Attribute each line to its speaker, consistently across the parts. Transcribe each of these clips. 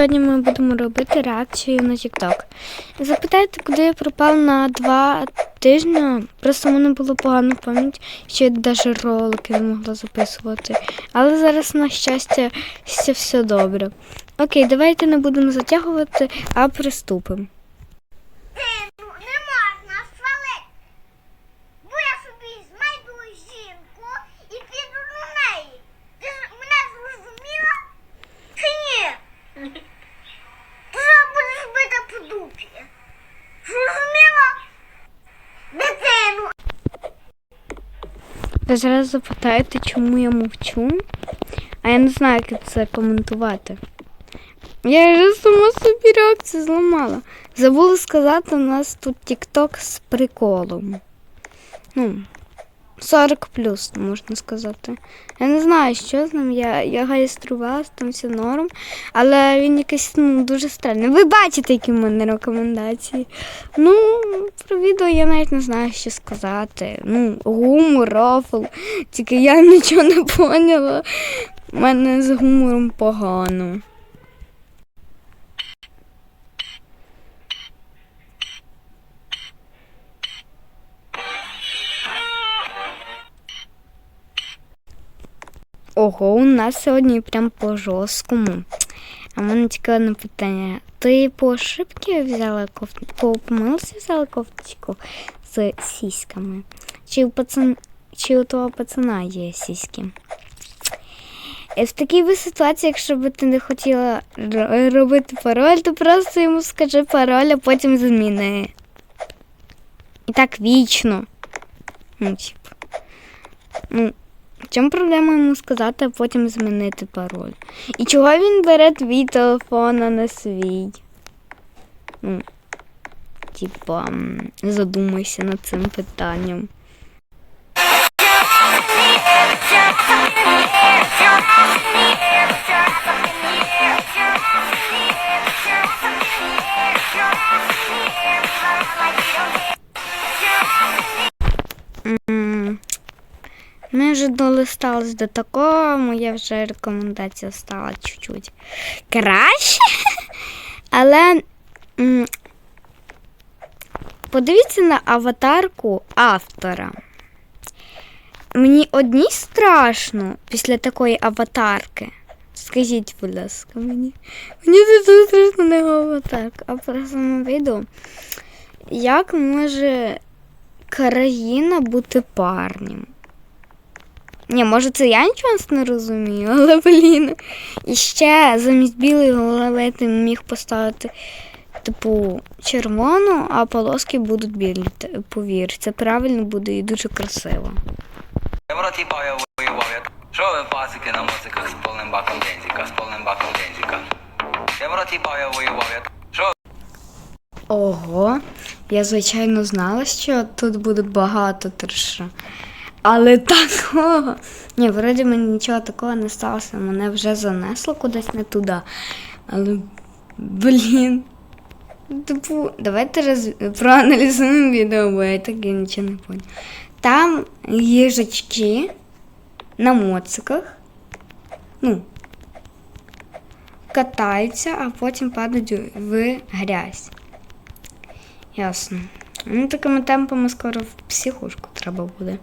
Speaker 1: Сьогодні ми будемо робити реакцію на TikTok. Запитайте, куди я пропав на два тижні. Просто в мене було погано пам'ять, що я навіть ролики не могла записувати. Але зараз, на щастя, все, все добре. Окей, давайте не будемо затягувати, а приступимо.
Speaker 2: Сину, не можна свалити. Бо я собі знайду жінку і піду до неї. Ти ж мене зрозуміла? Чи ні? Ти зараз будеш бити по дупі. Зрозуміла? Дитину.
Speaker 1: Ви зараз запитаєте, чому я мовчу, а я не знаю, як це коментувати. Я вже сама собі реакцію зламала. Забула сказати, у нас тут TikTok з приколом. Ну, 40 плюс, можна сказати. Я не знаю, що з ним. Я, я реєструвалася, там все норм, але він якийсь ну, дуже странний. Ви бачите, які в мене рекомендації. Ну, про відео я навіть не знаю, що сказати. Ну, гумор, рофл. Тільки я нічого не поняла. У мене з гумором погано. Ого, у нас сьогодні прям по жорсткому. А в мене тільки одне питання. Ти по ошибки взяла кофту, по помилці взяла кофточку з сіськами? Чи у, пацан... Чи у того пацана є сіськи? Е, В такій би ситуації, якщо б ти не хотіла робити пароль, то просто йому скажи пароль, а потім зміни. І так вічно. Ну, типу. Ну, в чому проблема йому сказати, а потім змінити пароль? І чого він бере твій телефон, а не свій? Ну, типа, задумайся над цим питанням. Вже долистались до такого, моя вже рекомендація стала чуть-чуть краще. Але подивіться на аватарку автора. Мені одній страшно після такої аватарки. Скажіть, будь ласка, мені. Мені це страшно не аватарка, а про саме відео. Як може країна бути парнем? Ні, може це я нічого не розумію, але блін. І ще замість білої голови ти міг поставити, типу, червону, а полоски будуть білі. Повір, це правильно буде і дуже красиво.
Speaker 3: Я в роті баю воював, що ви пасики на музиках з повним баком бензика, з повним баком бензика. Я в роті баю воював, що
Speaker 1: Ого, я звичайно знала, що тут буде багато триша. Але такого. Ні, вроді мені нічого такого не сталося. Мене вже занесло кудись не туди. Але, блін. Типу, давайте роз... проаналізуємо відео, бо я так і нічого не поняла. Там їжачки на моциках. Ну, катаються, а потім падають в грязь. Ясно. Ну, такими темпами скоро в психушку треба буде.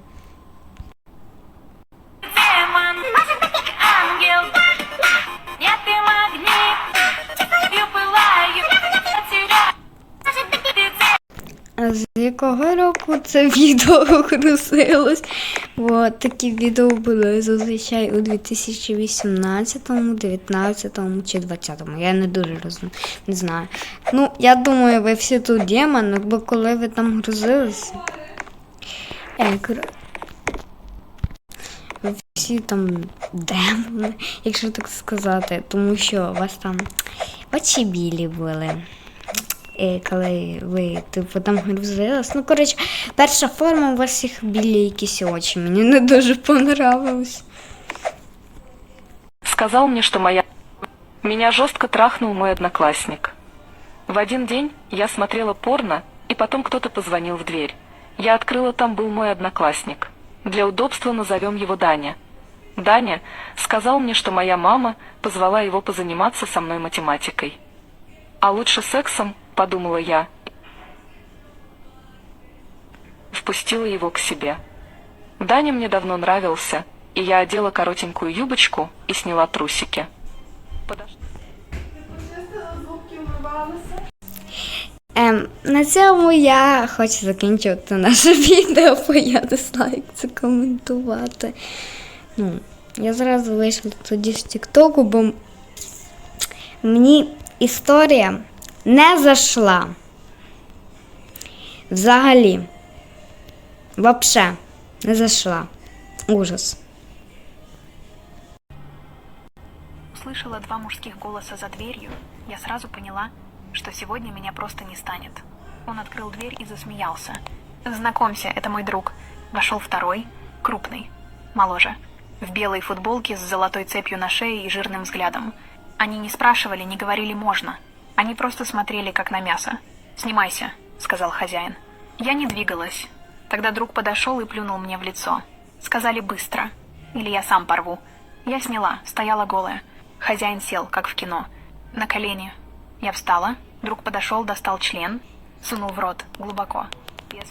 Speaker 1: Якого року це відео грузилось? Бо такі відео були зазвичай у 2018, 19 чи 20. Я не дуже розумію, не знаю. Ну, я думаю, ви всі тут демони, бо коли ви там грузилися. Е, ви всі там демони, якщо так сказати, тому що у вас там очі білі були. е, коли ви типу там грузились. Ну, коротше, перша форма у вас всіх білі якісь очі. Мені не дуже понравилось.
Speaker 4: сказал мне, что моя... Меня жестко трахнул мой одноклассник. В один день я смотрела порно, и потом кто-то позвонил в дверь. Я открыла, там был мой одноклассник. Для удобства назовем его Даня. Даня сказал мне, что моя мама позвала его позаниматься со мной математикой. А лучше сексом, подумала я. Впустила его к себе. Даня мне давно нравился, и я одела коротенькую юбочку и сняла трусики. Подош-
Speaker 1: Ем, на цьому я хочу закінчувати наше відео, бо я не знаю, як це коментувати. Ну, я зразу вийшла тоді з Тіктоку, бо мені історія не зайшла. Взагалі. Вообще не зайшла. Ужас.
Speaker 5: Услышала два мужских голоса за дверью, я сразу поняла, что сегодня меня просто не станет. Он открыл дверь и засмеялся. «Знакомься, это мой друг». Вошел второй, крупный, моложе, в белой футболке с золотой цепью на шее и жирным взглядом. Они не спрашивали, не говорили «можно». Они просто смотрели, как на мясо. «Снимайся», — сказал хозяин. Я не двигалась. Тогда друг подошел и плюнул мне в лицо. Сказали «быстро». Или я сам порву. Я сняла, стояла голая. Хозяин сел, как в кино. На колени. Я встала. Друг подошел, достал член. Сунул в рот. Глубоко. Без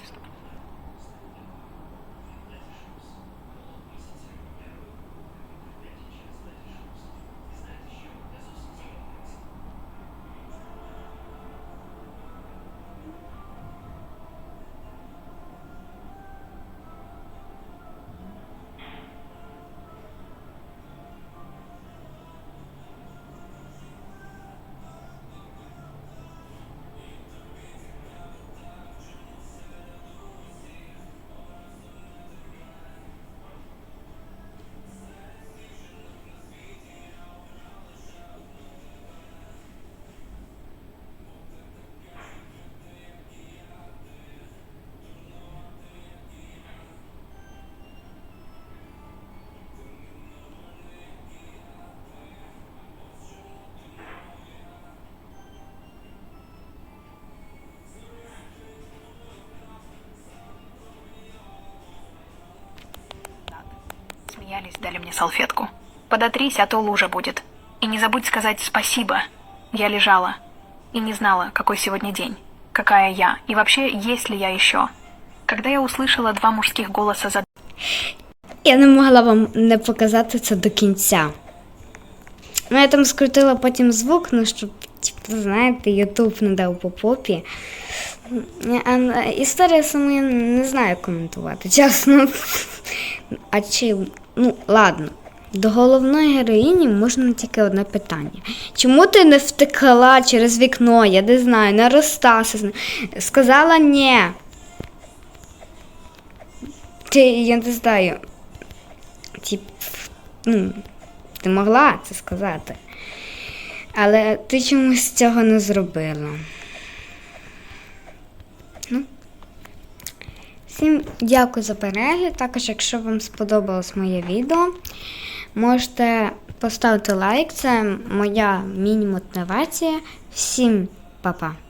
Speaker 5: дали мне салфетку. Подотрись, а то лужа будет. И не забудь сказать спасибо. Я лежала и не знала, какой сегодня день, какая я, и вообще, есть ли я еще. Когда я услышала два мужских голоса за
Speaker 1: Я не могла вам не показати це до кінця. Ну, я там скрутила потім звук, ну, щоб, типу, знаєте, Ютуб не дав по попі. А е, історія саму я не знаю коментувати, чесно. А чи, Ну, ладно. До головної героїні можна тільки одне питання. Чому ти не втекла через вікно? Я не знаю, не розсталася з ним. Сказала ні. Ти, я не знаю. Тип, ну, ти могла це сказати. Але ти чомусь цього не зробила. Ну. Всім дякую за перегляд. Також, якщо вам сподобалось моє відео, можете поставити лайк. Це моя міні-мотивація. Всім па-па!